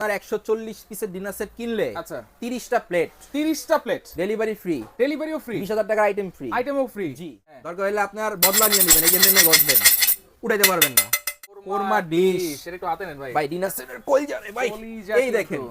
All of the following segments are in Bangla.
আপনার একশো চল্লিশ পিসের ডিনার সেট কিনলে আচ্ছা। তিরিশটা প্লেট তিরিশটা প্লেট ডেলিভারি ফ্রি ডেলিভারিও ফ্রি বিশ হাজার টাকার আইটেম ফ্রি আইটেমও ফ্রি জি। দরকার হলে আপনার বদলা নিয়ে নেবেন নেমে উঠাইতে পারবেন না। কোরমা ডিশ সেটা একটু হাতে নেন ভাই। ভাই ডিনার সেটের কই যাবে ভাই। এই দেখেন।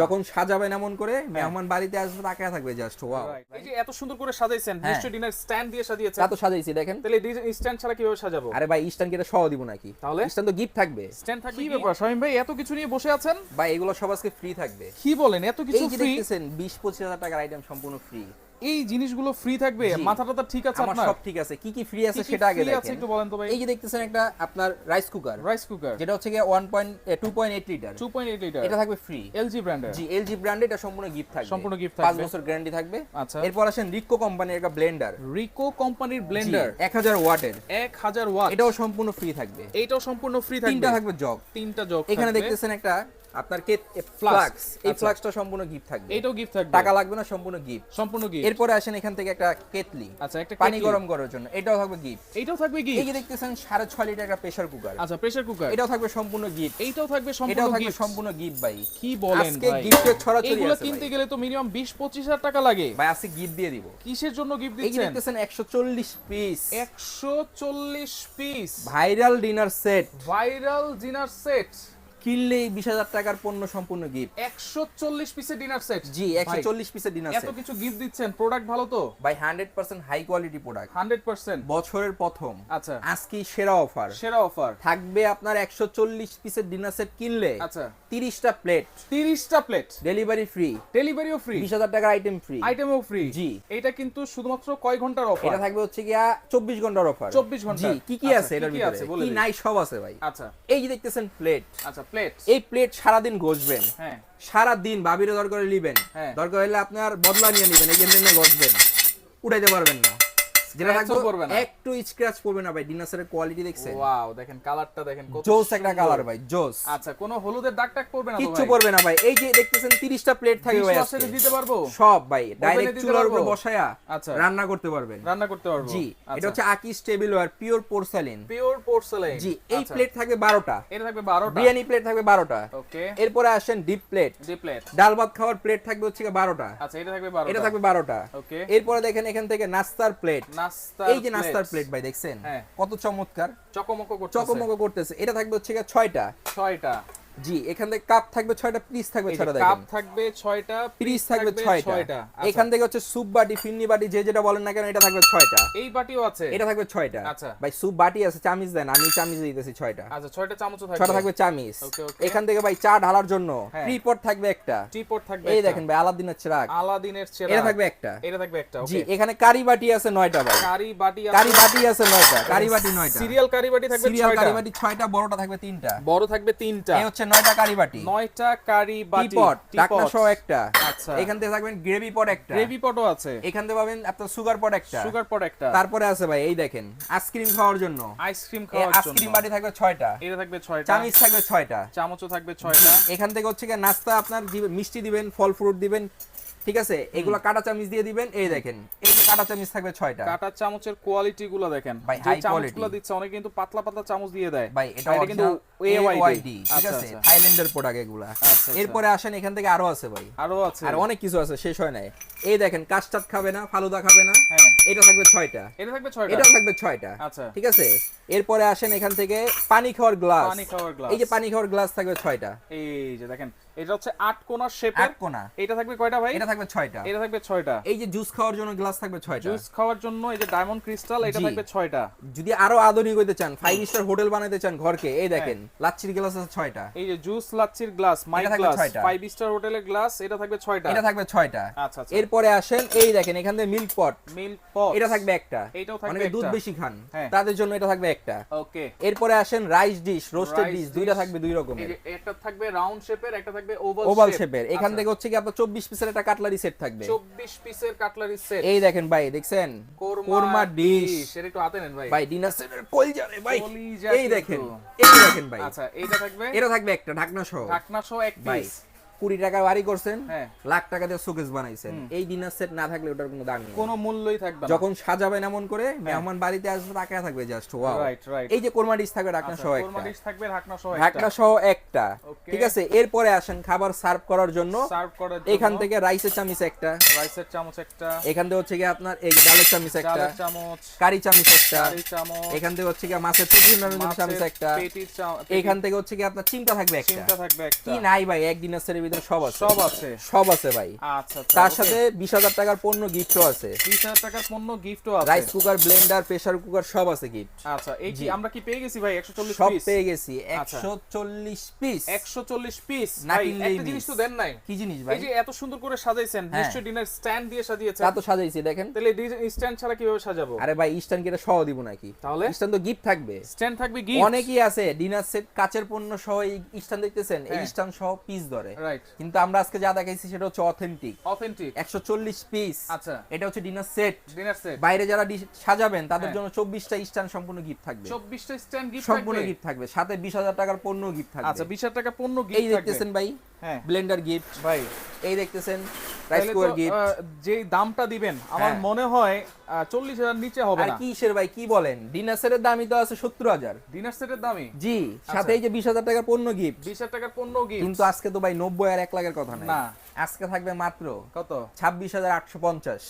যখন সাজাবেন এমন করে মেহমান বাড়িতে আসবে তাকায় থাকবে জাস্ট ওয়াও এই যে এত সুন্দর করে সাজাইছেন নিশ্চয় নিশ্চয়ই ডিনার স্ট্যান্ড দিয়ে সাজিয়েছেন। তা তো সাজাইছি দেখেন। তাহলে স্ট্যান্ড ছাড়া কীভাবে সাজাবো? আরে ভাই স্ট্যান্ড কি এটা সহ দিব নাকি? তাহলে? স্ট্যান্ড তো গিফট থাকবে। স্ট্যান্ড থাকবে কি ব্যাপার? শামিম ভাই এত কিছু নিয়ে বসে আছেন? ভাই এগুলো সব আজকে ফ্রি থাকবে। কি বলেন এত কিছু এই যে ফ্রি দেখতেছেন বিশ পঁচিশ হাজার টাকার আইটেম সম্পূর্ণ ফ্রি এই জিনিসগুলো ফ্রি থাকবে? জি। মাথা টাথা ঠিক আছে আপনার? সব ঠিক আছে। কি কি ফ্রি আছে কি কি সেটা আগে দেখেন। একটু বলেন তো ভাই। এই যে দেখতেছেন একটা আপনার রাইস কুকার রাইস কুকার যেটা হচ্ছে পয়েন্ট এইট লিটার 2.8 লিটার এটা থাকবে ফ্রি এলজি ব্র্যান্ডের জি এলজি ব্র্যান্ড এটা সম্পূর্ণ গিফট থাকবে। সম্পূর্ণ পাঁচ থাকবে। বছর গ্যারান্টি থাকবে। আচ্ছা। এরপর আসেন রিকো কোম্পানির একটা ব্লেন্ডার রিকো কোম্পানির ব্লেন্ডার এক হাজার ওয়াটের। 1000 ওয়াট। এটাও সম্পূর্ণ ফ্রি থাকবে। এটাও সম্পূর্ণ ফ্রি থাকবে। তিনটা থাকবে জগ তিনটা জগ এখানে দেখতেছেন একটা আপনার কে ফ্লাক্স এই আচ্ছা। ফ্লাক্সটা সম্পূর্ণ গিফট থাকবে। এইটাও গিফট থাকবে। টাকা লাগবে না সম্পূর্ণ গিফট সম্পূর্ণ গিফট এরপরে আসেন এখান থেকে একটা কেতলি আচ্ছা একটা পানি গরম করার জন্য। এটাও থাকবে গিফট এইটাও থাকবে কি এই যে দেখতেছেন সাড়ে ছয় লিটার একটা প্রেসার কুকার আচ্ছা প্রেসার কুকার এটাও থাকবে সম্পূর্ণ গিফট এইটাও থাকবে এটাও সম্পূর্ণ থাকবে সম্পূর্ণ গিফট ভাই। কি বলেন আজকে ভাই? গিফটের ছড়াছড়ি এগুলো কিনতে গেলে তো মিনিমাম 20 25 হাজার টাকা লাগে। ভাই আজকে গিফট দিয়ে দিব। কিসের জন্য গিফট এই যে দেখতেছেন একশো চল্লিশ piece 140 piece viral dinner set viral dinner set কিনলেই বিশ হাজার টাকার পণ্য সম্পূর্ণ গিফট 140 পিসের ডিনার সেট জি একশো চল্লিশ পিসের ডিনার এত সেট কিছু গিফট দিচ্ছেন প্রোডাক্ট ভালো তো? ভাই hundred percent high quality product 100% বছরের প্রথম। আচ্ছা। আজকে সেরা অফার সেরা অফার থাকবে আপনার একশো চল্লিশ পিসের ডিনার সেট কিনলে আচ্ছা। তিরিশটা প্লেট 30টা প্লেট ডেলিভারি ফ্রি ডেলিভারিও ফ্রি বিশ হাজার টাকার আইটেম ফ্রি আইটেমও ফ্রি জি। এটা কিন্তু শুধুমাত্র কয় ঘণ্টার অফার এটা থাকবে হচ্ছে গিয়া চব্বিশ ঘণ্টার অফার 24 ঘণ্টার। জি কি কি আচ্ছা, আছে এটার ভিতরে? কি নাই সব আছে ভাই। আচ্ছা। এই যে দেখতেছেন প্লেট আচ্ছা প্লেট এই প্লেট সারাদিন ঘষবেন। হ্যাঁ। সারা দিন ভাবিরে দরকার হলে নিবেন। হ্যাঁ। দরকার হলে আপনার বদলা নিয়ে নিবেন এই জন্য ঘষবেন। উঠাইতে পারবেন না। যেটা Scratch ও থাকবে পড়বে না। একটু স্ক্র্যাচ পড়বে না ভাই ডিনাসের কোয়ালিটি দেখছেন? ওয়াও দেখেন কালারটা দেখেন কত জোস একটা কালার ভাই জোস। আচ্ছা কোনো হলুদের দাগ টাগ পড়বে না কিচ্ছু পড়বে না ভাই। এই যে দেখতেছেন 30টা প্লেট থাকবে ভাই Dishwasher দিতে পারব? সব ভাই ডাইরেক্ট চুলার উপরে বসায়া আচ্ছা। রান্না করতে পারবেন। রান্না করতে পারব। জি এটা হচ্ছে আকিস tableware pure porcelain pure porcelain জি এই প্লেট থাকবে 12টা এটা থাকবে 12টা বিরিয়ানি প্লেট থাকবে 12টা ওকে এরপরে আসেন ডিপ প্লেট ডাল ভাত খাওয়ার প্লেট থাকবে হচ্ছে 12টা আচ্ছা এটা থাকবে 12টা এটা থাকবে 12টা ওকে এরপরে দেখেন এখান থেকে নাস্তার প্লেট নাস্তা এই যে নাস্তার প্লেট ভাই দেখছেন? হ্যাঁ। কত চমৎকার। চকমক করতেছে। চকমক করতেছে। এটা থাকবে হচ্ছে গিয়ে ছয়টা। ছয়টা। জি এখান থেকে কাপ থাকবে ছয়টা পিস থাকবে ছয়টা কাপ থাকবে ছয়টা পিস থাকবে ছয়টা। আচ্ছা, এখান থেকে হচ্ছে স্যুপ বাটি ফিন্নি বাটি যে যেটা বলেন না কেন এটা থাকবে ছয়টা। এই বাটিও আছে? এটা থাকবে ছয়টা। আচ্ছা। ভাই স্যুপ বাটি আছে চামিচ দেন আমি চামিচ দিতেছি ছয়টা। আচ্ছা ছয়টা চামচও থাকবে। ছয়টা থাকবে চামিচ. এখান থেকে ভাই চা ঢালার জন্য। হ্যাঁ। ট্রিপট থাকবে একটা। টিপট থাকবে এই দেখেন ভাই আলাদিনের চিরাগ। আলাদিনের চেরা এটা থাকবে একটা। এটা থাকবে একটা জি এখানে কারি বাটি আছে নয়টা ভাই। কারি বাটি কারি বাটি আছে নয়টা কারি বাটি নয়টা। সিরিয়াল কারি বাটি থাকবে সিরিয়াল কারি বাটি ছয়টা বড়টা থাকবে তিনটা। বড় থাকবে তিনটা। হচ্ছে নয়টা কারি বাটি। নয়টা কারি বাটি টিপট ঢাকনা সহ একটা। আচ্ছা। এখান থেকে থাকবেন গ্রেভি পট একটা। গ্রেভি পটও আছে। এখান থেকে পাবেন আপনার সুগার পট একটা। সুগার পট একটা। তারপরে আছে ভাই এই দেখেন আইসক্রিম খাওয়ার জন্য। আইসক্রিম খাওয়ার আইসক্রিম বাটি থাকবে ছয়টা। এটা থাকবে ছয়টা। চামচ থাকবে ছয়টা। চামচও থাকবে ছয়টা। এখান থেকে হচ্ছে গিয়ে নাস্তা আপনার মিষ্টি দিবেন ফল ফ্রুট দিবেন ঠিক আছে? এগুলো কাটা চামচ দিয়ে দিবেন এই দেখেন। এই কাটা চামচ থাকবে ছয়টা। কাটার চামচের কোয়ালিটি গুলো দেখেন। ভাই, যে চামচগুলো দিচ্ছে অনেক কিন্তু পাতলা পাতলা চামচ দিয়ে দেয়। ভাই এটা কিন্তু AYD ঠিক আচ্ছা আছে? আচ্ছা। থাইল্যান্ডের প্রোডাক্ট এগুলা। আচ্ছা। এরপরে আসেন এখান থেকে আরও আছে ভাই। আরও আছে। আর অনেক কিছু আছে শেষ হয় নাই। এই দেখেন কাস্টার্ড খাবে না ফালুদা খাবে না। হ্যাঁ। এটা থাকবে ছয়টা। এটা থাকবে ছয়টা? এটা থাকবে ছয়টা। আচ্ছা। ঠিক আছে? এরপরে আসেন এখান থেকে পানি খাওয়ার গ্লাস পানি খাওয়ার গ্লাস এই যে পানি খাওয়ার গ্লাস থাকবে ছয়টা। এই যে দেখেন এটা হচ্ছে আট কোণার শেপের এক কোনা। এটা থাকবে কয়টা ভাই? এটা থাকবে ছয়টা। এটা থাকবে ছয়টা। এই যে জুস খাওয়ার জন্য গ্লাস থাকবে ছয়টা। জুস খাওয়ার জন্য এই যে ডায়মন্ড ক্রিস্টাল এটা থাকবে ছয়টা। যদি আরও আধুনিক হইতে চান ফাইভ স্টার হোটেল বানাইতে চান ঘরকে এই দেখেন লাচ্ছির গ্লাস আছে ছয়টা। এই যে জুস লাচ্ছির গ্লাস মাই গ্লাস ফাইভ স্টার হোটেলের গ্লাস এটা থাকবে ছয়টা। এটা থাকবে ছয়টা। আচ্ছা আচ্ছা। এরপরে আসেন এই দেখেন এখান থেকে মিল্ক পট মিল্ক পট এটা থাকবে একটা। এটাও থাকবে অনেকে দুধ বেশি খান। হ্যাঁ। তাদের জন্য এটা থাকবে একটা। ওকে এরপরে আসেন রাইস ডিশ রোস্টেড ডিশ দুইটা থাকবে দুই রকমের। একটা থাকবে রাউন্ড শেপের একটা থাকবে ওভাল ওভাল শেপের এখান থেকে হচ্ছে কি আপনার চব্বিশ পিসের একটা কাটলারি সেট থাকবে। 24 পিসের কাটলারি সেট এই দেখেন ভাই দেখছেন? কোরমা ডিশ এটা একটু হাতে নেন ভাই। ভাই ডিনার সেটের যাবে ভাই। এই দেখেন এই দেখেন ভাই। আচ্ছা এইটা থাকবে? এটা থাকবে একটা ঢাকনা সহ। ঢাকনা সহ এক পিস কুড়ি টাকা বাড়ি করছেন হ্যাঁ। লাখ টাকা দিয়ে শোকেস বানাইছেন। এই ডিনার সেট না থাকলে ওটার কোনো দাম নেই। কোনো মূল্যই থাকবে যখন সাজাবেন এমন করে মেহমান বাড়িতে আসবে তাকায় থাকবে জাস্ট ওয়াও এই যে কোরমা ডিশ থাকবে ঢাকনা সহ একটা। কোরমা ডিশ থাকবে ঢাকনা সহ ঢাকনা সহ একটা। ঠিক আছে? এরপরে আসেন খাবার সার্ভ করার জন্য। সার্ভ করার জন্য। এখান থেকে রাইসের চামিচ একটা। রাইসের চামচ একটা। এখান থেকে হচ্ছে গিয়ে আপনার এই ডালের চামিচ একটা। চামচ। কারি চামচ একটা। কারি চামচ। এখান থেকে হচ্ছে গিয়ে মাছের পেটি চামিচ একটা। পেটির চামচ এখান থেকে হচ্ছে কি আপনার চিমটা থাকবে একটা। চিমটা থাকবে একটা। কি নাই ভাই এক ডিনার ভিতরে সব আছে। সব আছে। সব আছে ভাই। আচ্ছা আচ্ছা তার সাথে বিশ হাজার টাকার পণ্য গিফটও আছে। বিশ হাজার টাকার পণ্য গিফটও আছে। Rice cooker blender pressure cooker সব আছে গিফট আচ্ছা এই কি আমরা কি পেয়ে গেছি ভাই? একশো চল্লিশ সব পেয়ে গেছি। আচ্ছা। একশো চল্লিশ পিস একশো চল্লিশ পিস না ভাই একটা জিনিস তো দেন নাই। কি জিনিস ভাই? এই যে এত সুন্দর করে সাজাইছেন। নিশ্চয়ই ডিনার স্ট্যান্ড দিয়ে সাজিয়েছেন। তা তো সাজাইছি দেখেন। তাহলে স্ট্যান্ড ছাড়া কীভাবে সাজাবো? আরে ভাই ইস্টার্ন কেটে সহ দিব নাকি? তাহলে? ইস্টার্ন তো গিফট থাকবে। স্ট্যান্ড থাকবে গিফট অনেকই আছে ডিনার সেট কাচের পণ্য সহ এই ইস্টার্ন দেখতেছেন এই। ইস্টার্ন সহ পিস ধরে। রাইট কিন্তু আমরা আজকে যা দেখাইছি সেটা হচ্ছে অথেন্টিক অথেন্টিক একশো চল্লিশ পিস আচ্ছা। এটা হচ্ছে ডিনার সেট ডিনার সেট বাইরে যারা সাজাবেন তাদের হ্যাঁ। জন্য চব্বিশটা স্ট্যান্ড সম্পূর্ণ গিফট থাকবে। চব্বিশটা স্ট্যান্ড গিফট সম্পূর্ণ গিফট থাকবে। সাথে বিশ হাজার টাকার পণ্য গিফট থাকবে। আচ্ছা বিশ হাজার টাকা পণ্য এই গিফট থাকবে। দেখতেছেন ভাই হ্যাঁ। ব্লেন্ডার গিফট ভাই। এই দেখতেছেন যেই দামটা দিবেন আমার হ্যাঁ। মনে হয় চল্লিশ হাজার নিচে হবে আর কিসের ভাই কি বলেন? ডিনার সেটের দামই তো আছে সত্তর হাজার। ডিনার সেটের দামই? জি আচ্ছা। সাথে এই যে বিশ হাজার টাকার পণ্য গিফট বিশ হাজার টাকার পণ্য গিফট কিন্তু আজকে তো ভাই নব্বই আর এক লাখের কথা না। আজকে থাকবে মাত্র কত? ছাব্বিশ হাজার আটশো পঞ্চাশ।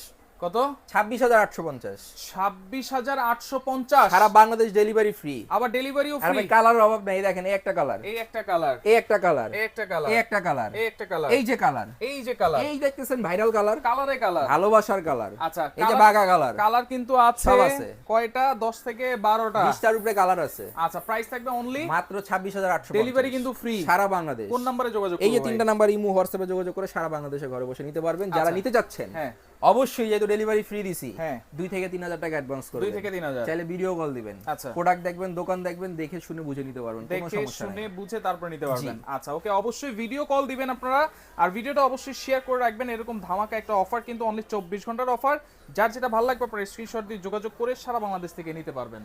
কত? ছাব্বিশ হাজার আটশো পঞ্চাশ। ছাব্বিশ হাজার আটশো পঞ্চাশ। সারা বাংলাদেশ ডেলিভারি ফ্রি আবার ডেলিভারিও ফ্রি কালার অভাব নাই দেখেন এই একটা কালার এই একটা কালার এই একটা কালার এই একটা কালার এই একটা কালার এই একটা কালার এই যে কালার এই যে কালার এই দেখতেছেন ভাইরাল কালার কালারে কালার ভালোবাসার কালার আচ্ছা এই যে কালার কালার কিন্তু আছে। কয়টা? দশ থেকে বারোটা। বিশটার উপরে কালার আছে। আচ্ছা প্রাইস থাকবে অনলি মাত্র ছাব্বিশ হাজার আটশো ডেলিভারি কিন্তু ফ্রি সারা বাংলাদেশ। কোন নাম্বারে যোগাযোগ এই যে তিনটা? নাম্বার ইমো হোয়াটসঅ্যাপে যোগাযোগ করে সারা বাংলাদেশে ঘরে বসে নিতে পারবেন। যারা আচ্ছা। নিতে চাচ্ছেন হ্যাঁ। অবশ্যই যেহেতু ডেলিভারি ফ্রি দিছি হ্যাঁ। দুই থেকে তিন হাজার টাকা অ্যাডভান্স করে দুই থেকে তিন হাজার। চাইলে ভিডিও কল দিবেন। আচ্ছা। প্রোডাক্ট দেখবেন দোকান দেখবেন দেখে শুনে বুঝে নিতে পারবেন কোনো দেখে সমস্যা শুনে বুঝে তারপর নিতে পারবেন। আচ্ছা ওকে অবশ্যই ভিডিও কল দিবেন আপনারা। আর ভিডিওটা অবশ্যই শেয়ার করে রাখবেন। এরকম ধামাকা একটা অফার কিন্তু অনলি চব্বিশ ঘণ্টার অফার যার যেটা ভালো লাগবে আপনারা স্ক্রিনশট দিয়ে যোগাযোগ করে সারা বাংলাদেশ থেকে নিতে পারবেন।